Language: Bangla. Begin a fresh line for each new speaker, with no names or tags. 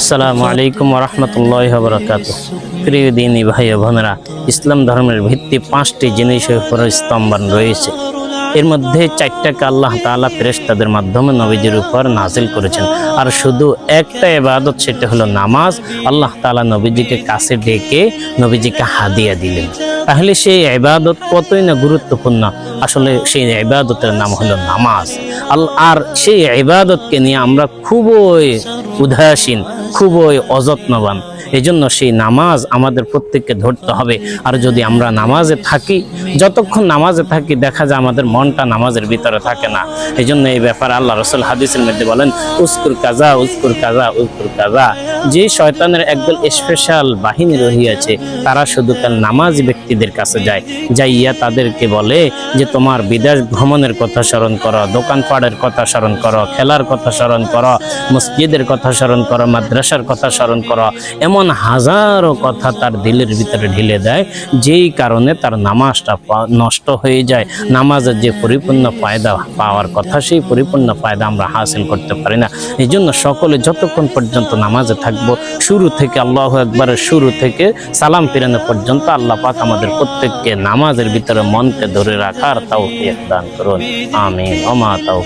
আসসালামু আলাইকুম রহমতুল্লাহ বরকাত প্রিয় দিনী ভাই বোনেরা, ইসলাম ধর্মের ভিত্তি পাঁচটি জিনিসের উপর স্তম্ভন রয়েছে। এর মধ্যে চারটাকে আল্লাহ তাআলা ফেরেশতাদের মাধ্যমে নবীজির উপর নাজিল করেছেন। আর শুধু একটা ইবাদত, সেটা হলো নামাজ। আল্লাহ তাআলা নবীজিকে কাছে ডেকে নবীজিকে হাদিয়া দিলেন। তাহলে সেই ইবাদত কতই না গুরুত্বপূর্ণ? আসলে সেই ইবাদতের নাম হলো নামাজ। আল আর সেই ইবাদতকে নিয়ে আমরা খুবই উদাসীন, খুবই অযত্নবান। এই জন্য সেই নামাজ আমাদের প্রত্যেককে ধরতে হবে। আর যদি আমরা নামাজে থাকি, যতক্ষণ নামাজে থাকি, দেখা যায় আমাদের মনটা নামাজের ভিতরে থাকে না। এই জন্য এই ব্যাপারে আল্লাহ রসুল হাদিসের মধ্যে বলেন উস্কুর কাজা উস্কুর কাজা উস্কুর কাজা যে শয়তানের একদল স্পেশাল বাহিনী রহিয়াছে, তারা শুধু কাল নামাজি ব্যক্তিদের কাছে যায়। যাইয়া তাদেরকে বলে যে, তোমার বিদেশ ভ্রমণের কথা স্মরণ করো, দোকানপাটের কথা স্মরণ করো, খেলার কথা স্মরণ করো, মসজিদের কথা স্মরণ করো, মাদ্রাসার কথা স্মরণ করো। এমন হাজারো কথা তার দিলের ভিতরে ঢেলে দেয়, যেই কারণে তার নামাজটা নষ্ট হয়ে যায়। নামাজের যে পরিপূর্ণ ফায়দা পাওয়ার কথা, সেই পরিপূর্ণ ফায়দা আমরা হাসিল করতে পারি না। এই জন্য সকলে যতক্ষণ পর্যন্ত নামাজে থাকব, শুরু থেকে, আল্লাহ একবারের শুরু থেকে সালাম ফিরানো পর্যন্ত আল্লাহ পাক আমাদের প্রত্যেককে নামাজের ভিতরে মনকে ধরে রাখার তাও দান করুন। আমি মামা তাও